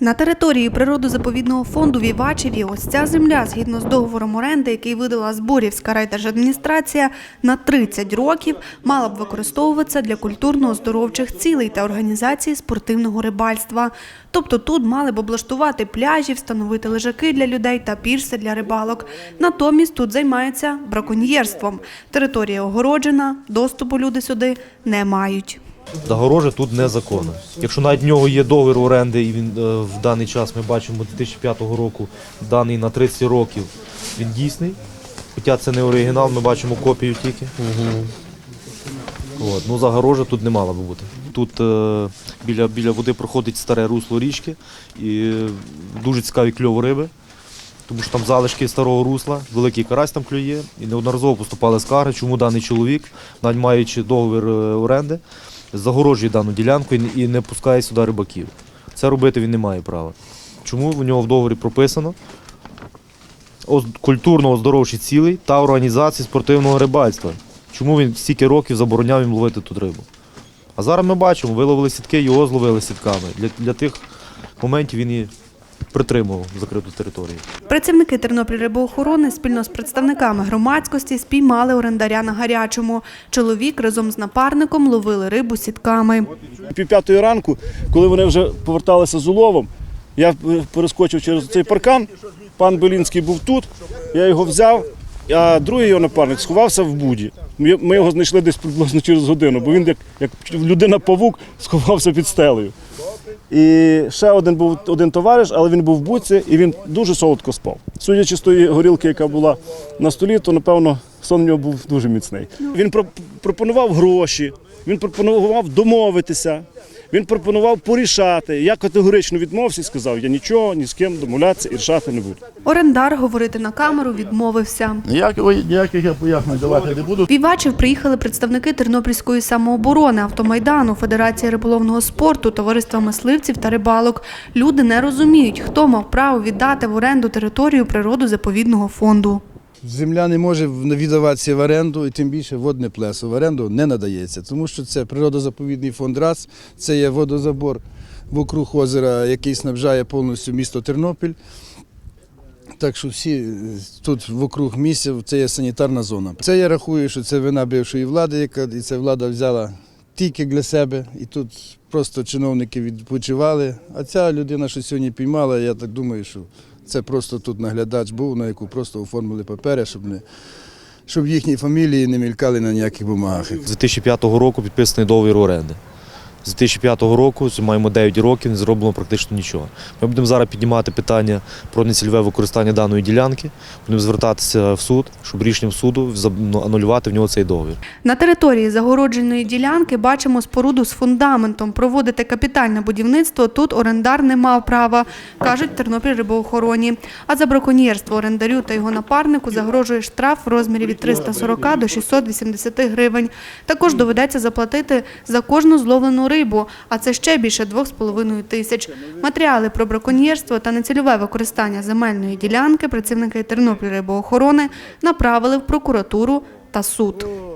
На території природозаповідного фонду Вівачеві ось ця земля, згідно з договором оренди, який видала Зборівська райдержадміністрація, на 30 років мала б використовуватися для культурно-оздоровчих цілей та організації спортивного рибальства. Тобто тут мали б облаштувати пляжі, встановити лежаки для людей та пірси для рибалок. Натомість тут займаються браконьєрством. Територія огороджена, доступу люди сюди не мають. Загорожа тут незаконна. Якщо навіть в нього є договір оренди, і він е, в даний час ми бачимо 2005 року, даний на 30 років, він дійсний. Хоча це не оригінал, ми бачимо копію тільки. От. Ну, загорожа тут не мала би бути. Тут е, біля, біля води проходить старе русло річки і дуже цікаві кльово риби. Тому що там залишки старого русла, великий карась там клює, і неодноразово поступали скарги, чому даний чоловік, навіть маючи договір е, оренди, загорожує дану ділянку і не- пускає сюди рибаків. Це робити він не має права. Чому в нього в договорі прописано культурно-оздоровчі цілей та організації спортивного рибальства? Чому він стільки років забороняв їм ловити тут рибу? А зараз ми бачимо, виловили сітки, його зловили сітками. Для, для тих моментів він і притримував закриту територію. Працівники Тернопільрибоохорони спільно з представниками громадськості спіймали орендаря на гарячому. Чоловік разом з напарником ловили рибу сітками. Пів п'ятої ранку, коли вони вже поверталися з уловом, я е, перескочив через цей паркан. Пан Белінський був тут, я його взяв, а другий його напарник сховався в буді. Ми ми його знайшли десь приблизно через годину, бо він як, як людина-павук сховався під стелею. І ще один був один товариш, але він був в буці і він дуже солодко спав. Судячи з тої горілки, яка була на столі, то напевно сон в нього був дуже міцний. Він про- пропонував гроші, він пропонував домовитися, він пропонував порішати. Я категорично відмовився і сказав, я нічого ні з ким домовлятися і рішати не буду. Орендар говорити на камеру відмовився. Ніякого, ніяких я пояснень давати не буду. В Івачів приїхали представники Тернопільської самооборони, автомайдану, Федерації риболовного спорту, товариства мисливців та рибалок. Люди не розуміють, хто мав право віддати в оренду територію природозаповідного фонду. Земля не може віддаватися в оренду, і тим більше водне плесо в оренду не надається, тому що це природозаповідний фонд РАЦ, це є водозабор вокруг озера, який снабжає повністю місто Тернопіль. Так що всі е, тут вокруг місця це є санітарна зона. Це я рахую, що це вина бившої влади, яка і ця влада взяла тільки для себе, і тут просто чиновники відпочивали. А ця людина, що сьогодні піймала, я так думаю, що це просто тут наглядач був, на яку просто оформили папери, щоб не щоб їхні фамілії не мількали на ніяких бумагах. З 2005 року підписаний договір оренди. З 2005 року маємо 9 років, не зроблено практично нічого. Ми будемо зараз піднімати питання про нецільове використання даної ділянки, будемо звертатися в суд, щоб рішенням суду ну, анулювати в нього цей договір. На території загородженої ділянки бачимо споруду з фундаментом. Проводити капітальне будівництво тут орендар не мав права, кажуть Тернопіль рибоохороні. А за браконьєрство орендарю та його напарнику загрожує штраф в розмірі від 340 до 680 гривень. Також доведеться заплатити за кожну зловлену рибу, а це ще більше 2,5 тисяч. Матеріали про браконьєрство та нецільове використання земельної ділянки працівники Тернопіль рибоохорони направили в прокуратуру та суд.